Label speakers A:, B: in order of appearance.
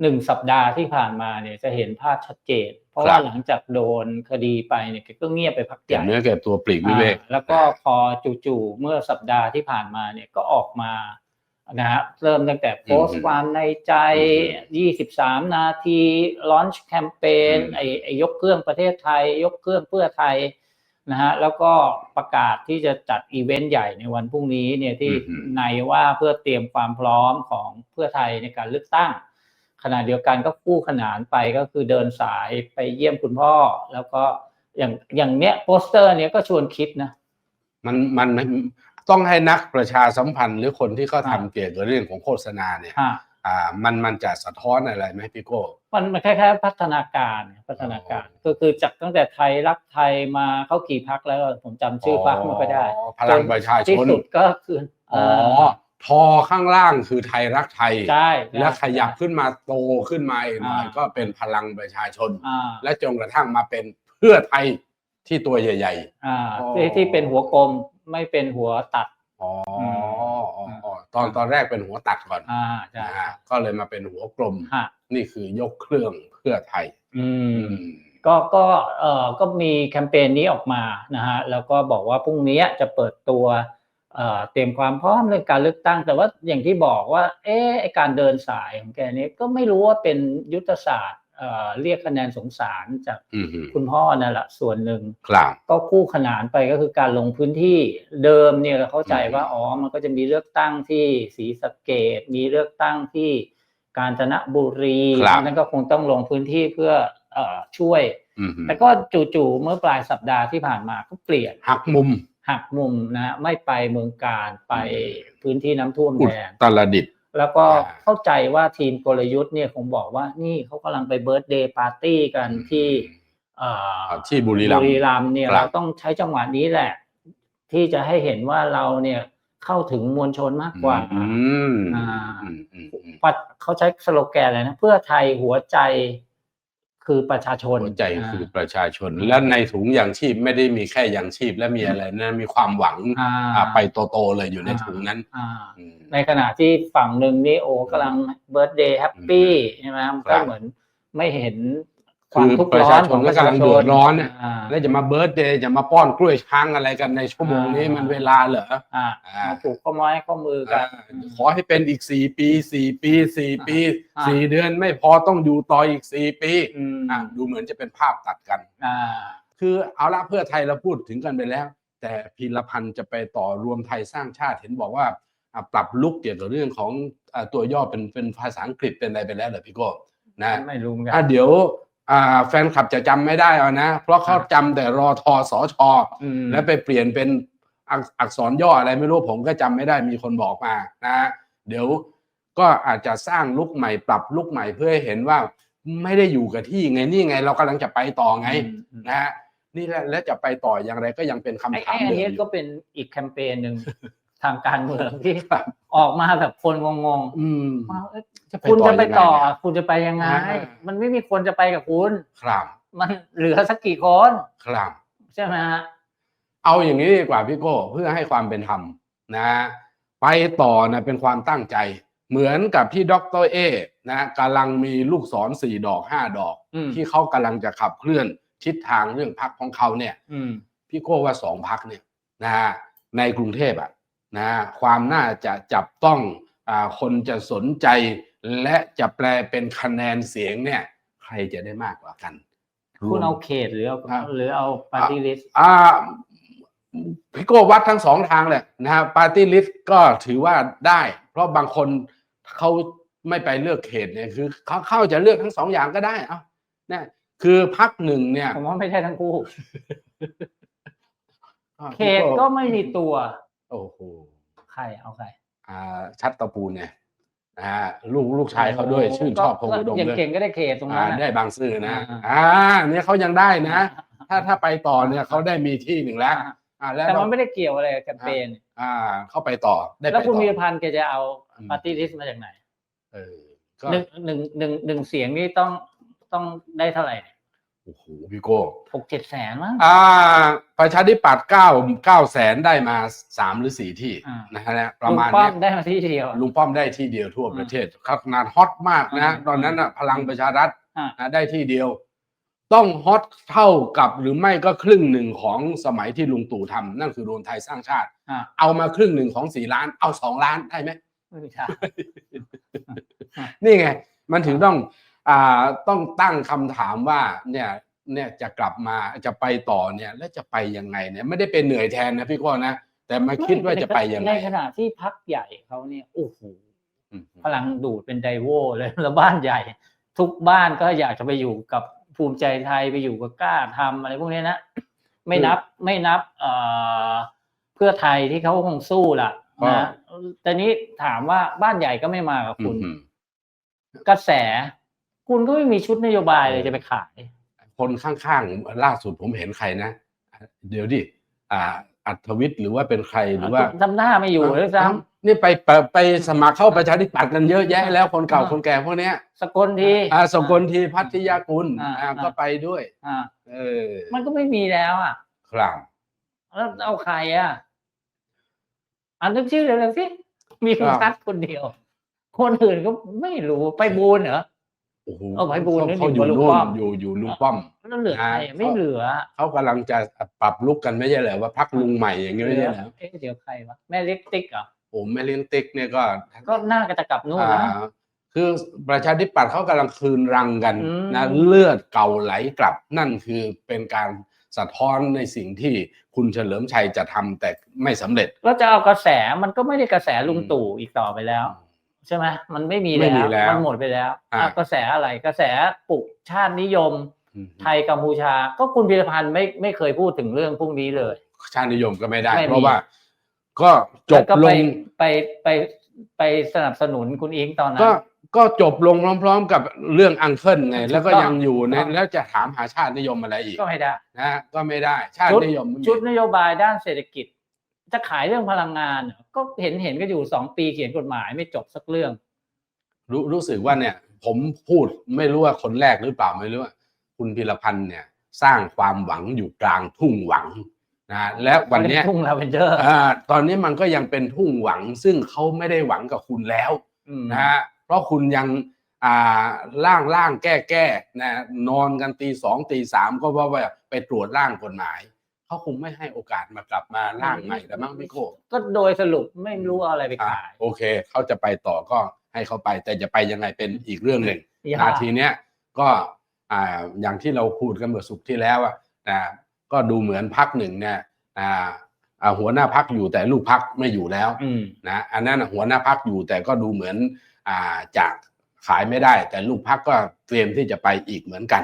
A: หนึ่งสัปดาห์ที่ผ่านมาเนี่ยจะเห็นภาพชัดเจน เพราะ
B: ครับ
A: ว่าหลังจากโดนคดีไปเนี่ยแกก็เงียบไปพักให
B: เก็บ
A: ญ่
B: เนื้อเก็บตัวปลีกวิเวก
A: อ่าแล้วก็พอจู่ๆเมื่อสัปดาห์ที่ผ่านมาเนี่ยก็ออกมานะฮะเริ่มตั้งแต่โพสต์ความในใจ 23 นาทีลอนช์แคมเปญ
B: อืม
A: ไอ้ไอ้ยกเครื่องประเทศไทย ยกเครื่องเพื่อไทยนะฮะแล้วก็ประกาศที่จะจัดอีเวนต์ใหญ่ในวันพรุ่งนี้เนี่ยที่ในว่าเพื่อเตรียมความพร้อมของเพื่อไทยในการเลือกตั้ง ขณะเดียวกันก็คู่ขนานไปก็คือเดินสายไปเยี่ยมคุณพ่อ แล้วก็อย่างอย่างเนี้ยโปสเตอร์เนี้ยก็ชวนคิดนะ
B: มันมันมันต้องให้นักประชาสัมพันธ์หรือคนที่เขา
A: อ่า
B: ทำเกี่ยวกับเรื่องของโฆษณาเนี่ย
A: ฮะ
B: อ่ามันมันจะสะท้อนอะไรไหมพี่โก้
A: มันมันคล้ายๆพัฒนาการพัฒนาการก็คือจากตั้งแต่ไทยรักไทยมาเข้ากี่พักแล้วผมจำชื่อพักไม่ค่อยได้
B: พลังประชาช
A: ที่
B: น
A: สุดก็คือ
B: อ๋อ
A: อ
B: ทอข้างล่างคือไทยรักไทย
A: ใช่
B: แล้วขยับขึ้นมาโตขึ้นมาอีกหน่อย
A: อ่า
B: ก็เป็นพลังประชาชน
A: อ่า
B: และจนกระทั่งมาเป็นเพื่อไทยที่ตัวใหญ่
A: อ่า
B: อ๋อ
A: ที่ที่เป็นหัวกลมไม่เป็นหัวตัด
B: ๆ อ๋ออ
A: ม
B: อ๋ออ๋อตอนตอนแรกเป็นหัวตัดก่อน
A: อ่าใช่
B: นะฮะก็เลยมาเป็นหัวกลม
A: ฮะ
B: นี่คือยกเครื่องเพื่อไทย
A: อืม
B: อืม
A: ก็ก็เอ่อก็มีแคมเปญนี้ออกมานะฮะแล้วก็บอกว่าพรุ่งนี้จะเปิดตัว เอ่อเตรียมความพร้อมเรื่องการเลือกตั้ง แต่ว่าอย่างที่บอกว่า เอ๊ะไอการเดินสายของแกนี้ก็ไม่รู้ว่าเป็นยุทธศาสตร์เอ่อเรียกคะแนนสงสารจาก
B: อืมฮึ
A: คุณพ่อนั่นแหละส่วนหนึ่ง
B: ครับ
A: ก็คู่ขนานไปก็คือการลงพื้นที่เดิมเนี่ยเราเข้าใจว่า
B: อืม
A: อ๋อมันก็จะมีเลือกตั้งที่ศรีสะเกดมีเลือกตั้งที่กาญจนบุรีนั่นก็คงต้องลงพื้นที่เพื่อเอ่อช่วย
B: อืมฮึ
A: แต่ก็จู่ๆเมื่อปลายสัปดาห์ที่ผ่านมาก็เปลี่ยน
B: หักมุม
A: หักมุมนะไม่ไปเมืองการไป
B: อืม
A: พื้นที่น้ำท่วม
B: อุ
A: แทน
B: ตรดิตถ์
A: แล้วก็
B: อ่า
A: เข้าใจว่าทีมกลยุทธ์เนี่ยคงบอกว่านี่เขากำลังไปเบิร์ตเดย์ปาร์ตี้กันที่เอ่อ
B: อ่าที่บุรีรัมย์
A: บุรีรัมย์เนี่ย
B: ครับ
A: เราต้องใช้จังหวะนี้แหละ ที่จะให้เห็นว่าเราเนี่ยเข้าถึงมวลชนมากกว่า
B: อืม
A: อ่า
B: อืมอืมอืม
A: ปัดเขาใช้สโลแกนอะไรนะ เพื่อไทยหัวใจ คือประชาชน
B: หัวใจคือประชาชน และในถุงยางชีพไม่ได้มีแค่ยางชีพและมีอะไรนะมีความหวัง
A: อ่า
B: อ่าไปโตๆเลยอยู่ในถุงนั้น
A: อ่า
B: อืม
A: ในขณะที่ฝั่งหนึ่งนี่โอ้กำลังเบิร์ d เดย์แฮปปี้ใช่ไหมมัน
B: ครั
A: ก็
B: บ
A: เหมือนไม่เห็น ค
B: คื
A: วาม
B: อ
A: ทุกข์
B: ประ
A: ร้อ
B: ชานช
A: ขอนงป
B: ก็
A: ระชากำ
B: ลัง
A: ช
B: เดือนดร้อนน่ะ
A: อ่า
B: แล้วจะมาเบิร์ตเดย์จะมาป้อนกล้วยช้างอะไรกันในชั่วโมงนี้
A: อ่ามั
B: มันเวลาเหรอ
A: อ่า
B: อ่าม
A: มาผูกข้อไม้ข้อมือกัน
B: อ่าขอให้เป็นอีกสี่ปีสี่ปีสี่ปี
A: อ่า
B: สี่เดือนไม่พอต้องอยู่ต่ออีกสี่ปี
A: อืม
B: อะดูเหมือนจะเป็นภาพตัดกัน
A: อ่า
B: คือเอาละเพื่อไทยเราพูดถึงกันไปแล้ว แต่พีรพันธ์จะไปต่อรวมไทยสร้างชาติเห็นบอกว่าอะปรับลุกเกี่ยวกับเรื่องของอะตัวย่อเป็นเป็นภาษาอังกฤษเป็นอะไรไปแล้วเหรอพี่โก้นะ
A: ไม่รู้เหมือนกั
B: อะ
A: น
B: เดี๋ยวอ่า แฟนคลับจะจำไม่ได้เอานะ เพราะเขาจำแต่รอทอสอชอ
A: อืม
B: แล้วไปเปลี่ยนเป็นอักอักษรย่ออะไรไม่รู้ผมก็จำไม่ได้มีคนบอกมานะเดี๋ยวก็อาจจะสร้างลุกใหม่ปรับลุกใหม่เพื่อให้เห็นว่าไม่ได้อยู่กับที่ไงนี่ไง เรากำลังจะไปต่อไง
A: อืมอืม
B: นะฮะนี่แหละและจะไปต่ออย่างไรก็ยังเป็นคำ
A: ไอ้
B: ถา
A: ไอ้
B: ม
A: อัน
B: เดิม
A: นี้
B: อยู่
A: ก็เป็นอีกแคมเปญหนึ่ง ทางการเมืองที่
B: ครับ
A: ออกมาแบบคนงง
B: อืม
A: ๆว่าเอ้ย
B: จะไป
A: คุณจะไปต่อ
B: ยังงเนี่ย
A: คุณจะไปยังไง
B: อ่า
A: มันไม่มีคนจะไปกับคุณ
B: ครับ
A: มันเหลือสักกี่คน
B: ครับ
A: ใช่ไหมฮะ
B: เอาอย่างนี้ดีกว่าพี่โก้เพื่อให้ความเป็นธรรมนะไปต่อนะเป็นความตั้งใจ เหมือนกับที่ดรเอนะกำลังมีลูกศรสี่ดอกห้าดอก
A: อืม
B: ที่เขากำลังจะขับเคลื่อนทิศทางเรื่องพักของเขาเนี่ย
A: อืม
B: พี่โก้ว่าสองพักเนี่ยนะฮะในกรุงเทพอะ นะความน่าจะจับต้องอ่าคนจะสนใจ และจะแปลเป็นคะแนนเสียงเนี่ยใครจะได้มากกว่ากัน
A: คุณเอาเขตหรือเอา
B: อะ
A: หรือเอาปาร์ตี้ลิสต์
B: อ่าพี่โก้วัดทั้งสองทางแหละนะฮะปาร์ตี้ลิสต์ก็ถือว่าได้ เพราะบางคนเขาไม่ไปเลือกเขตเนี่ยคือเขาเข้าจะเลือกทั้งสองอย่างก็ได้เอานะคือพักหนึ่งเนี่ย
A: ผมว่าไม่ใช่ทั้งคู่
B: อ่า
A: เขตก็ไม่มีตัว
B: โอ้โห
A: ใครเอาใคร
B: อ่าชัดตะปูนเนี่ยนะฮะลูกลูกชายเขาด้วยชื่นชอบพง
A: ก็
B: อุดม
A: อย่าง
B: ด้วย
A: เก่งก็ได้เขตตรง
B: อ่า
A: นั้นน่ะ
B: ได้บางซื่อนะ
A: อ่า
B: อ่าเนี่ยเขายังได้นะ ถ้าถ้าไปต่อเนี่ยเขาได้มีที่หนึ่งแล้ว อ่าแล้ว
A: แต่
B: เรา
A: มันไม่ได้เกี่ยวอะไรกับแคมเปญ
B: อ่า เข้าไปต่อได้ไป
A: แล้วคุณ
B: ต่อ
A: มีพันธ์แกจะเอา
B: อืม
A: ปาร์ตี้ลิสต์มาจากไหน
B: เออก็
A: หนึ่งหนึ่งหนึ่งหนึ่งเสียงนี่ต้องต้องได้เท่าไหร่เนี่ย
B: โหโอ้โหพี่โก้
A: หกเจ็ดแสนมั้ง
B: อ่า ประชาธิปัตย์เก้าเก้าแสนได้มาสามหรือสี่ที่
A: อ่า
B: นะฮะประ
A: ลุง
B: มาณ
A: ป้อ
B: เนี้
A: ม
B: ย
A: ได้มาที่เดียว
B: ลุงป้อมได้ที่เดียวทั่ว
A: อืม
B: ประเทศขนาดฮอตมากนะ
A: อืม
B: ตอนนั้นอะพลังประชารัฐ
A: อ่า
B: นะได้ที่เดียว ต้องฮอตเท่ากับหรือไม่ก็ครึ่งหนึ่งของสมัยที่ลุงตู่ทำนั่นคือรวมไทยสร้างชาติ
A: อ่า
B: เอามาครึ่งหนึ่งของสี่ล้าน เอาสองล้านได้ไหม
A: ไม่ใช่
B: นี่ไง มันถึงต้องอ่า ต้องตั้งคำถามว่าเนี่ยเนี่ยจะกลับมาจะไปต่อเนี่ย แล้วจะไปยังไงเนี่ยไม่ได้เป็นเหนื่อยแทนนะพี่ก้อนะแต่มาคิดว่าจะไปยังไง
A: ในขณะที่พักใหญ่เขาเนี่ยโอ้โห
B: อืม
A: พลังดูดเป็นไดโวเลยแล้วบ้านใหญ่ ทุกบ้านก็อยากจะไปอยู่กับภูมิใจไทยไปอยู่กับกล้าทำอะไรพวกนี้นะไม่นับไม่นับเอ่อเพื่อไทยที่เขาคงสู้ล่ะนะแต่นี้ถามว่าบ้านใหญ่ก็ไม่มากับคุณ
B: อืม
A: กระแส คุณก็ไม่มีชุดนโยบายเลยจะไปขาย
B: คนข้างๆล่าสุดผมเห็นใครนะ เดี๋ยวดิอ่า อัธวิทย์หรือว่าเป็นใครหรือว่า
A: ทำหน้าไม่อยู่เลยซ้
B: เอ้านี่ไปไปไปสมัครเข้าประชาธิปัตย์กันเยอะแยะแล้วคนเก่าคนแก่พวกเนี้ยำ
A: สกลที
B: อ่าสกลทีพัทยากุล
A: อ่า
B: อ่า
A: อ่า
B: ก็ไปด้วย
A: อ่า
B: เออ
A: มันก็ไม่มีแล้วอะ
B: ครับ
A: แล้วเอาใครอะอันนึกชื่อเร็วๆสิมีคุณทัศน์คนเดียว คนอื่นก็ไม่รู้ไปบูนเหรอ
B: โอ้โห
A: เอาไว้บูลนี่
B: เขา
A: อยู่
B: อยู่
A: กับลุง
B: นู่
A: ป้
B: น
A: อม
B: อยู่อยู่ลุงป้อม
A: แล้วเหลือใคร
B: อ่า
A: ไม่เหลือ
B: เขากำลังจะปรับลุกกันไม่ใช่เหรอว่าพักลุงใหม่อย่างนี้ไม่ใช่เหรอ
A: เอ๊ะเดี๋ยวใครวะแม่เล็กติ๊กเหรอ
B: โอ้แม่เลี้ยงติ๊กเนี่ยก็
A: ก็น่าจะกลับนู่น
B: อ่า
A: นะ
B: คือประชาธิปัตย์เขากำลังคืนรังกัน
A: อืม
B: นะเลือดเก่าไหลกลับ นั่นคือเป็นการสะท้อนในสิ่งที่คุณเฉลิมชัยจะทำแต่ไม่สำเร็จ
A: แล้วจะเอากระแสมันก็ไม่ได้กระแสลุงตู่อีกต่อไปแล้ว ใช่ไหมมันไม่มี
B: ไม่มีแล้ว
A: มันหมดไปแล้ว
B: อ่า
A: อะกระแสอะไรกระแสปลุกชาตินิยม
B: อืม
A: ไทยกัมพูชา ก็คุณพิรพันธ์ไม่ไม่เคยพูดถึงเรื่องพวกนี้เลย
B: ชาตินิยมก็ไม่ได้
A: ไม่มี
B: เพราะว่า ก็จ
A: แล้ว
B: บ
A: ก็
B: ล
A: ไป
B: ง
A: ไปไปไปสนับสนุนคุณอิงตอนนั้
B: ก็
A: น
B: ก็จบลงพร้อม ๆ กับเรื่องอังเคิลไง
A: ถูกต้อง
B: แล้วก็ยังอยู่
A: ถูก
B: ใน
A: ต้อง
B: แล้วจะถามหาชาตินิยมอะไรอีก
A: ก็ไม่ได้
B: นะฮะก็ไม่ได้ ชาติ
A: ชุด
B: นิยมไม่มี
A: ชุดนโยบายด้านเศรษฐกิจ จะขายเรื่องพลังงานเหรอก็เห็นเห็นก็อยู่สองปีเขียนกฎหมายไม่จบสักเรื่อง
B: รู้รู้สึกว่าเนี่ย ผมพูดไม่รู้ว่าคนแรกหรือเปล่าไม่รู้ว่าคุณพิรพันธ์เนี่ย สร้างความหวังอยู่กลางทุ่งหวังนะและวันเนี้ย
A: ทุ่งลาเวนเดอร์
B: อ่าตอนนี้มันก็ยังเป็นทุ่งหวัง ซึ่งเขาไม่ได้หวังกับคุณแล้วนะฮะเพราะคุณยังอ่าล่างล่างแก้แก้นะนอนกันตีสองตีสามก็เพราะว่าไปตรวจร่างกฎหมาย เขาคงไม่ให้โอกาสมากลับมาร่างใหม่แล้วมั้งพี่โก้
A: ก็โดยสรุปไม่รู้เอาอะไรไป
B: อ่า
A: ขาย
B: โอเคเขาจะไปต่อก็ให้เขาไป แต่จะไปยังไงเป็นอีกเรื่องหนึ่ง
A: อย่า
B: นาทีเนี้ยก็อ่าอย่างที่เราพูดกันเมื่อสุกร์ที่แล้วอะนะก็ดูเหมือนพักหนึ่งเนี่ยอ่าอ่าหัวหน้าพักอยู่แต่ลูกพักไม่อยู่แล้ว
A: อืม
B: นะอันนั้นน่ะหัวหน้าพักอยู่แต่ก็ดูเหมือนอ่าจากขายไม่ได้ แต่ลูกพักก็เตรียมที่จะไปอีกเหมือนกัน